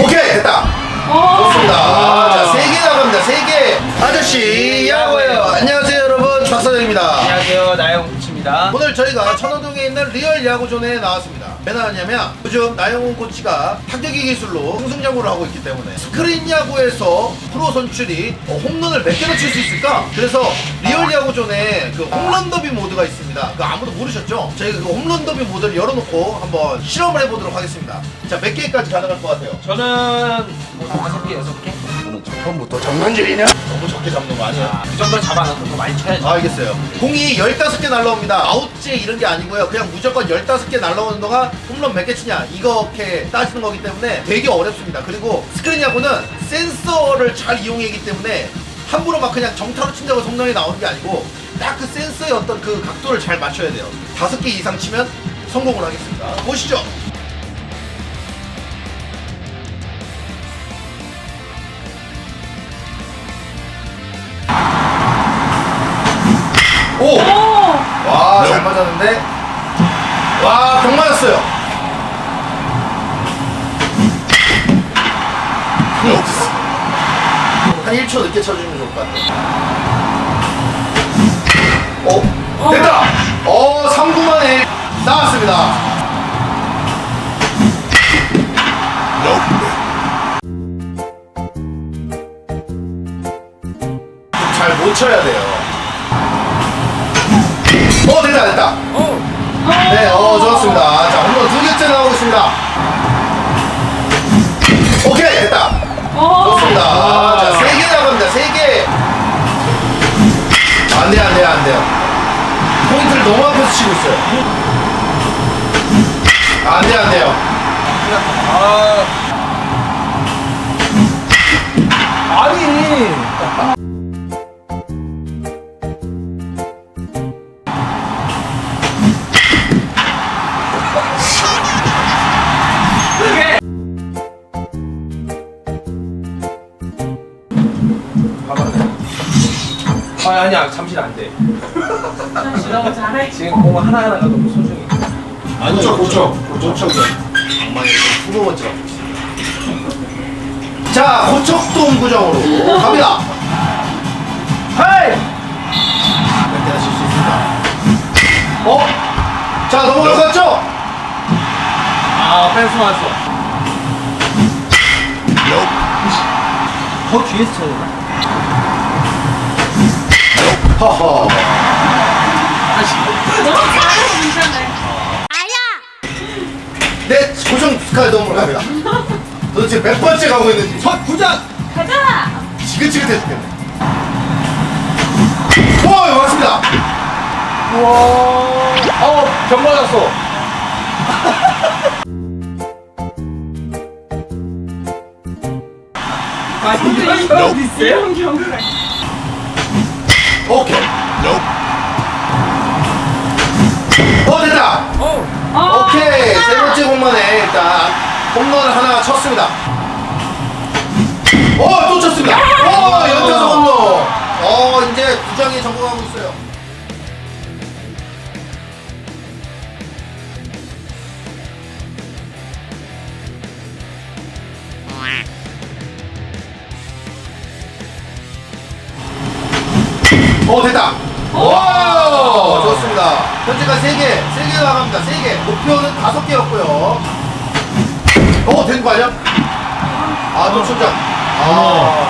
오케이 됐다. 좋습니다. 반갑습니다. 오늘 저희가 천호동에 있는 리얼 야구존에 나왔습니다. 왜 나왔냐면 요즘 나영훈 코치가 타격의 기술로 승승 야구를 하고 있기 때문에 스크린 야구에서 프로 선출이 어, 홈런을 몇 개나 칠 수 있을까? 그래서 리얼 야구존에 그 홈런 더비 모드가 있습니다. 그 아무도 모르셨죠? 저희가 그 홈런 더비 모드를 열어놓고 한번 실험을 해보도록 하겠습니다. 자, 몇 개까지 가능할 것 같아요? 저는 뭐 다섯 개, 여섯 개? 오늘 처음부터 장난질이냐? 너무 적게 잡는 거 아니야? 그 정도 잡아놓고 더 많이 쳐야죠. 아, 알겠어요. 공이 15개 날라옵니다. 아웃제 이런 게 아니고요. 그냥 무조건 15개 날라오는 동안 홈런 몇 개 치냐. 이렇게 따지는 거기 때문에 되게 어렵습니다. 그리고 스크린 야구는 센서를 잘 이용하기 때문에 함부로 막 그냥 정타로 친다고 성능이 나오는 게 아니고 딱 그 센서의 어떤 그 각도를 잘 맞춰야 돼요. 다섯 개 이상 치면 성공을 하겠습니다. 보시죠. 오! 와, 잘 맞았는데. 와, 병 맞았어요. 한 1초 늦게 쳐주면 좋을 것 같아요. 어? 됐다! 어, 3구 만에 나왔습니다. 잘 못 쳐야 돼요. 어, 됐다, 됐다. 네, 어, 좋았습니다. 자, 홈런 두 개째 나오고 있습니다. 오케이, 됐다. 좋습니다. 자, 세 개 나갑니다. 세 개. 안 돼요, 안 돼요, 안 돼요. 포인트를 너무 앞에서 치고 있어요. 안 돼요, 안 돼요. 아. 아니. 아 아니야 잠시 안 돼. 너무 잘해. 지금 공 하나 하나가 너무 소중해. 고쳐, 고쳐. 고척이요. 장만이 후보 먼저. 자, 고척동 구장으로 갑니다. 헤이! 몇 개나 칠수 있습니다. 어? 자, 넘어갔죠? 아 펜스 왔어. 더 뒤에서 쳐야 되나? 허허. 너무 잘해서 괜찮네. 내 고정 스카이 넘으로 갑니다. 도대체 몇 번째 가고 있는지 첫 구장. 가자. 지긋지긋해 죽겠네. 와, 이거 맞습니다. 우와. 어, 병 맞았어. 아, 이런 경우 있어요? 이런 경우가. 오케이. 어, 됐다. 어. 어, 오케이 세 번째 공만에 일단 홈런 하나 쳤습니다. 어또 쳤습니다. 어 연타석 홈런. 어 이제 구장에 적응하고 있어요. 어 됐다. 와 좋습니다. 현재까지 세 개, 세개 나갑니다. 세 개. 목표는 다섯 개였고요. 어, 된거 아니야? 아, 또 초장. 아.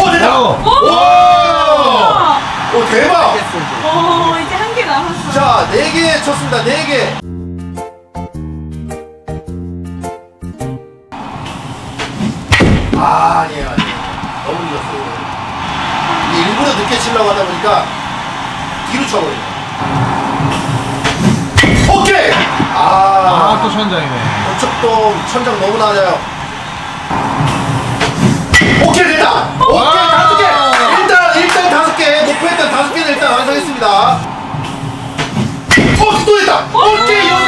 어, 됐다. 와. 오, 대박. 어, 이제 한 개 남았어. 자, 네개 쳤습니다. 네 개. 아, 아니에요, 아니에요. 너무 늦었어요. 일부러 늦게 치려고 하다 보니까 뒤로 쳐버리네. 오케이! 아, 아, 또 천장이네. 고척동 천장 너무 낮아요. 오케이, 됐다! 오케이, 와! 다섯 개! 일단, 일단 다섯 개! 목표했던 다섯 개는 일단 완성했습니다. 어, 또 됐다! 오케이, 여섯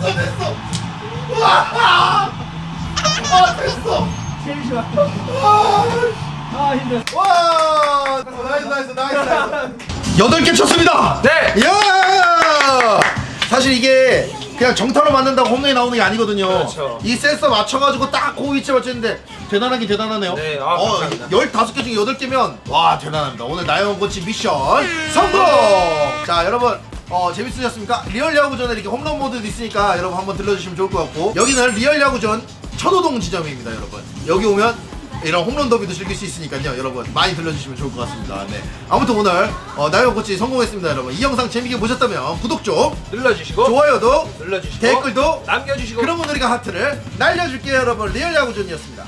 됐어, 됐어! 와! 아, 됐어! 제일 좋아. 와! 아, 힘들어. 와! 나이스, 나이스, 나이스, 나이스! 여덟 개 쳤습니다. 네. 이야! 사실 이게 그냥 정타로 맞는다고 홈런이 나오는 게 아니거든요. 그렇죠. 이 센서 맞춰가지고 딱 그 위치에 맞췄는데 대단하긴 대단하네요. 네, 아, 어, 감사합니다. 15개 중에 8개면 와 대단합니다. 오늘 나영원 코치 미션 성공! 자 여러분 어, 재밌으셨습니까? 리얼 야구전에 이렇게 홈런 모드도 있으니까 여러분 한번 들러주시면 좋을 것 같고. 여기는 리얼 야구전 천호동 지점입니다 여러분. 여기 오면 이런 홈런 더비도 즐길 수 있으니까요 여러분. 많이 들려주시면 좋을 것 같습니다. 네. 아무튼 오늘 어, 나영 코치 성공했습니다 여러분. 이 영상 재밌게 보셨다면 구독 좀 눌러주시고 좋아요도 눌러주시고 댓글도 남겨주시고 그런 분들이가 하트를 날려줄게요 여러분. 리얼 야구전이었습니다